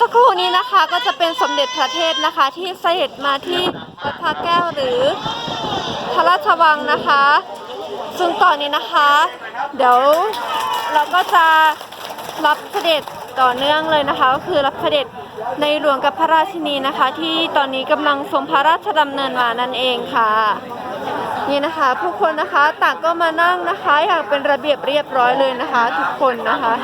สักครู่นะคะก็จะเป็นสมเด็จพระเทพนะคะ ที่เสด็จมาที่วัดพระแก้วหรือพระราชวังนะคะ ซึ่งตอนนี้นะคะ เดี๋ยวเราก็จะรับเสด็จต่อเนื่องเลยนะคะ ก็คือรับเสด็จในหลวงกับพระราชินีนะคะ ที่ตอนนี้กำลังทรงพระราชดำเนินมานั่นเองค่ะนี่นะคะผู้คนนะคะต่างก็มานั่งนะคะ อย่างเป็นระเบียบเรียบร้อยเลยนะคะ ทุกคนนะคะ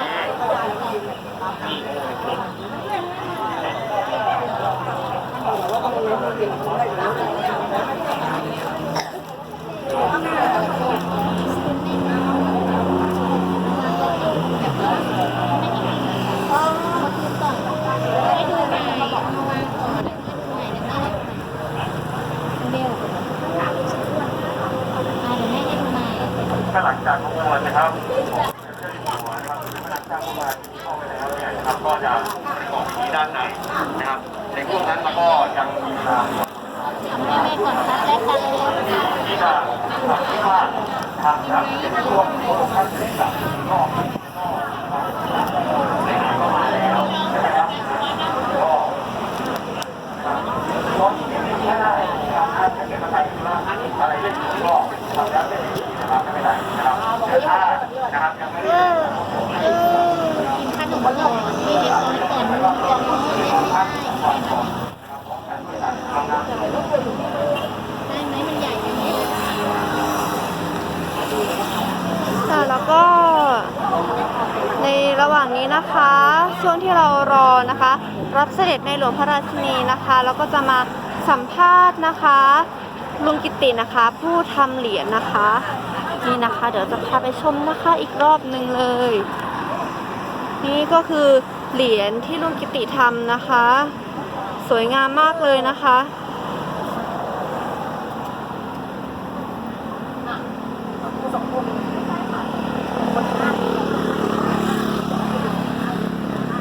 ถ้าหลังจากขบวนนะครับหัวนะครับหลังจากขบวนเข้าไปแล้วเนี่ยนะครับก็จะออกที่ด้านในนะครับในพวกนั้นเราก็ยังมีทางที่จะทำให้ว่าทางจากในช่วงโค้งท่านจะได้กลับนอกในหางก็มาแล้วนะครับก็รถไม่ได้นะครับถ้าเกิดอะไรอะไรเล่นก็ทำได้ไม่ดีนะครับไม่เป็นไรนะครับแต่ถ้านะครับยังไม่ได้ ขนมหลอดไม่เห็นตอนก่อนมันจะไม่ได้ไหมมันใหญ่อย่างนี้ ค่ะแล้วก็ในระหว่างนี้นะคะ ช่วง ที่เรารอนะคะ รับเสด็จในหลวงพระราชินีนะคะแล้วก็จะมาสัมภาษณ์นะคะลุงกิตินะคะ ผู้ทำเหรียญนะคะนี่นะคะ เดี๋ยวจะพาไปชมนะคะอีกรอบหนึ่งเลย นี่ก็คือเหรียญที่ลุงกิตติทำนะคะ สวยงามมากเลยนะคะ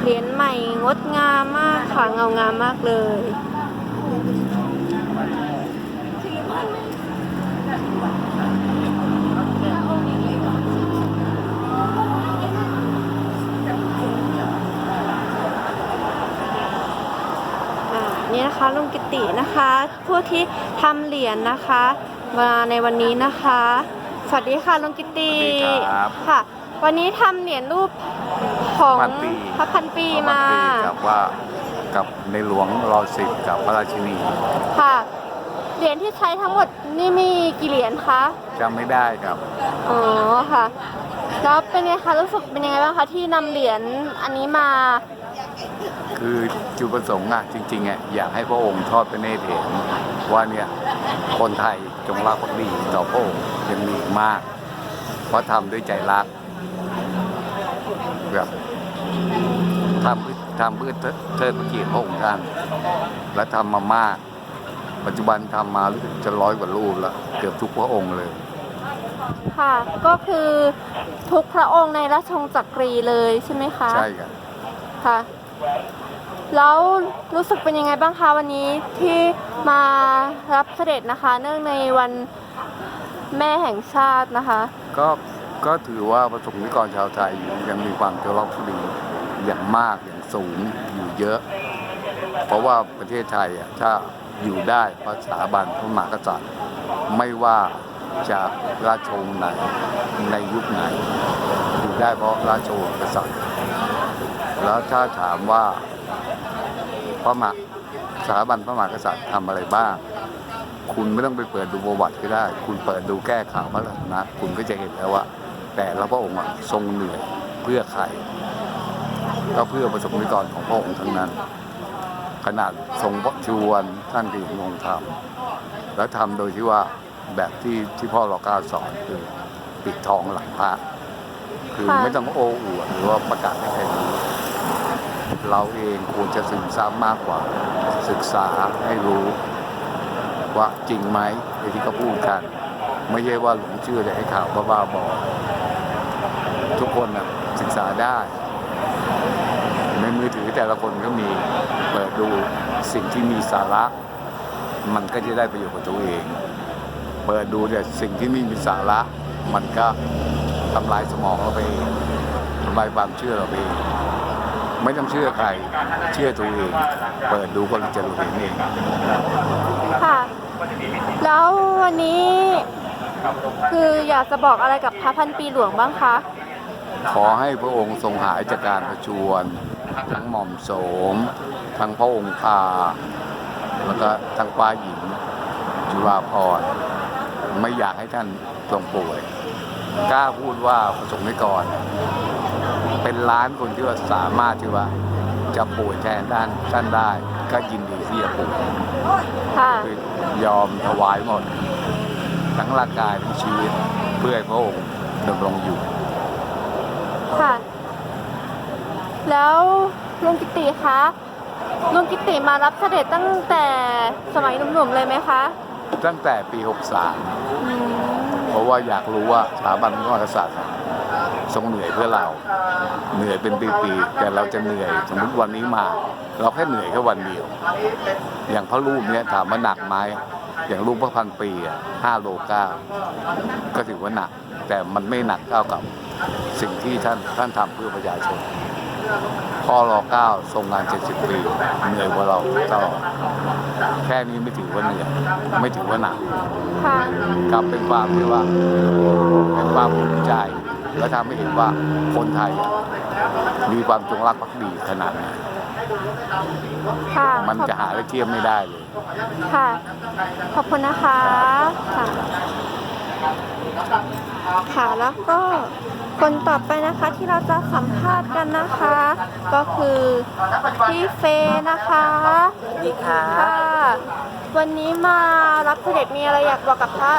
เหรียญใหม่ง ดงามมากค่ะเงางามมากเลยอ่านี่นะคะลุงกิตินะคะผู้ที่ทำเหรียญนะคะ มาในวันนี้นะคะ สวัสดีค่ะลุงกิติสวัสดีครับค่ะ วันนี้ทำเหรียญรูปของพันปี พระพันปีมา กับว่ากับในหลวงรอสิบกับพระราชินีค่ะ เหรียญที่ใช้ทั้งหมดนี่มีกี่เหรียญคะ จำไม่ได้ครับ อ๋อค่ะ แล้วเป็นไงคะรู้สึกเป็นยังไงบ้างคะที่นำเหรียญอันนี้มา คือจุดประสงค์อะจริงๆอะอยากให้พระองค์ทอดพระเนตรเห็นว่าเนี่ยคนไทยจงรักภักดีต่อพระองค์ยังมีอีกมาก เพราะทำด้วยใจรัก แบบทำเพื่อทำเพื่อเทิดพระเกียรติพระองค์ท่านและทำมามาก ปัจจุบันทำมารู้สึกจะร้อยกว่ารูปแล้วเกือบทุกพระองค์เลยค่ะ ก็คือทุกพระองค์ในราชวงศ์จักรีเลยใช่ไหมคะ ใช่ครับค่ะ แล้วรู้สึกเป็นยังไงบ้างคะวันนี้ที่มารับเสด็จนะคะ เนื่องในวันแม่แห่งชาตินะคะ ก็ ก็ถือว่าประสงค์นิกรชาวไทยยังมีความเคารพดีอย่างมากอย่างสูงอยู่เยอะ เพราะว่าประเทศไทยอะถ้าอยู่ได้เพราะสถาบันพระมหากษัตริย์ไม่ว่าจะราชวงศ์ไหนในยุคไหน อยู่ได้เพราะราชวงศ์กษัตริย์ แล้วถ้าถามว่าพระมหาสถาบันพระมหากษัตริย์ทำอะไรบ้าง คุณไม่ต้องไปเปิดดูประวัติก็ได้ คุณเปิดดูแก้ข่าวพระราชนะ คุณก็จะเห็นแล้วว่า แต่ละพระองค์อะทรงเหนื่อยเพื่อใครก็เพื่อประสบนิกรของพระองค์ทั้งนั้น ขนาดทรงชวนท่านก็ยังงทำแล้วทำโดยที่ว่าแบบที่ที่พ่อรอเก้าสอนคือปิดทองหลังพระคือค่ะไม่ต้องโอ้อวดหรือว่าประกาศให้ใครรู้เราเองควรจะซึมซับมากกว่า ศึกษาให้รู้ ว่าจริงไหมไอ้ที่เขาพูดกัน ไม่ใช่ว่าหลงเชื่อแต่ให้ข่าวบ้าๆบอ ทุกคนนะศึกษาได้ ในมือถือแต่ละคนก็มีเปิดดูสิ่งที่มีสาระ มันก็จะได้ประโยชน์กับตัวเอง เปิดดูแต่สิ่งที่ไม่มีสาระ มันก็ทำลายสมองเราไปทำลายความเชื่อเราไปไม่ต้องเชื่อใคร เชื่อตัวเอง เปิดดูก็จะรู้เห็นเองค่ะ แล้ววันนี้คืออยากจะบอกอะไรกับพระพันปีหลวงบ้างคะ ขอให้พระองค์ทรงหายจากการประชวร ทั้งหม่อมโสม ทั้งพระองค์คาแล้วก็ทั้งป้าหญิงจุฬาภรณ์ไม่อยากให้ท่านทรงป่วย กล้าพูดว่าประสงค์นิกรเป็นล้านคนที่ว่าสามารถที่ว่าจะป่วยแทนด้านท่านได้ก็ยินดีที่จะป่วยค่ะคือยอมถวายหมด ทั้งร่างกายทั้งชีวิตเพื่อให้พระองค์ดำรงอยู่ ค่ะ แล้วลุงกิติคะลุงกิติมารับเสด็จตั้งแต่สมัยหนุ่มๆเลยไหมคะ ตั้งแต่ปีอืม63 เพราะว่าอยากรู้ว่าสถาบันพระมหากษัตริย์ทรงเหนื่อยเพื่อเรา เหนื่อยเป็นปีๆแต่เราจะเหนื่อยสมมติวันนี้มา เราแค่เหนื่อยแค่วันเดียว อย่างพระรูปเนี้ยถามว่าหนักไหมอย่างรูปพระพันปีอะห้าโลเก้าก็ถือว่าหนัก แต่มันไม่หนักเท่ากับสิ่งที่ท่านท่านทำเพื่อประชาชนพ่อรอเก้าทรงงาน 70 ปี เหนื่อยกว่าเราตลอดแค่นี้ไม่ถือว่าเหนื่อยไม่ถือว่าหนักค่ะกลับเป็นความที่ว่าเป็นความภูมิใจ และทำให้เห็นว่าคนไทยอะมีความจงรักภักดีขนาดไหนค่ะมันจะหาได้เทียบไม่ได้เลย ค่ะ ขอบคุณนะคะ ค่ะค่ะแล้วก็คนต่อไปนะคะที่เราจะสัมภาษณ์กันนะคะ ก็คือพี่เฟย์นะคะสวัสดีค่ะค่ะวันนี้มารับเสด็จมีอะไรอยากบอกกับพระ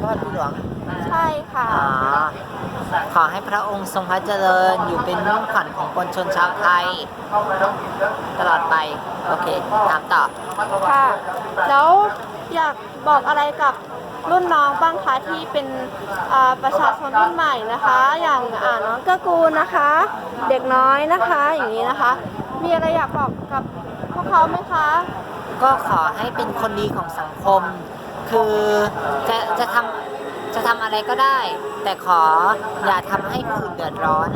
พ่อพี่หลวงใช่ค่ะอ๋อขอให้พระองค์ทรงพระเจริญอยู่เป็นมิ่งขวัญของปวงชนชาวไทย ตลอดไป โอเค ตามต่อค่ะ แล้วอยากบอกอะไรกับ รุ่นน้องบ้างคะที่เป็นอ่าประชาชนรุ่นใหม่นะคะ อย่างอ่าน้องเกื้อกูลนะคะ เด็กน้อยนะคะอย่างนี้นะคะ มีอะไรอยากบอกกับพวกเขาไหมคะ ก็ขอให้เป็นคนดีของสังคม คือจะจะทำจะทำอะไรก็ได้ แต่ขออย่าทำให้ผู้อื่นเดือดร้อน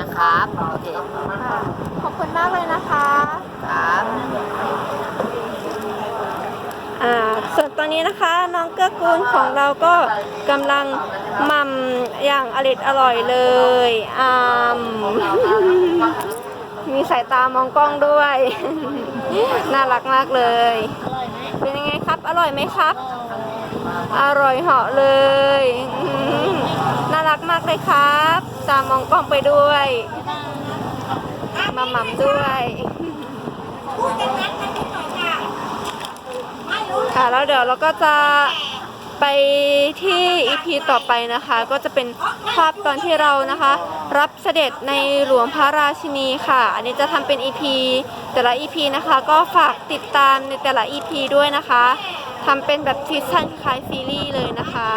นะครับโอเคค่ะขอบคุณมากเลยนะคะครับอ่าส่ว นี้นะคะน้องเกื้อกูลของเราก็กำลังหม่ำอย่างอริดอร่อยเลยอ่ามมีสายตามองกล้องด้วย น่ารักมากเลย เป็นยังไงครับ อร่อยไหมครับ อร่อยเหาะเลย น่ารักมากเลยครับ ตามองกล้องไปด้วย มาหม่ำด้วย ค่ะ แล้วเดี๋ยวเราก็จะไปที่อีพีต่อไปนะคะ ก็จะเป็นภาพตอนที่เรานะคะ รับเสด็จในหลวงพระราชินีค่ะ อันนี้จะทำเป็นอีพีแต่ละอีพีนะคะ ก็ฝากติดตามในแต่ละอีพีด้วยนะคะทำเป็นแบบซีซั่นคล้ายซีรีส์เลยนะคะ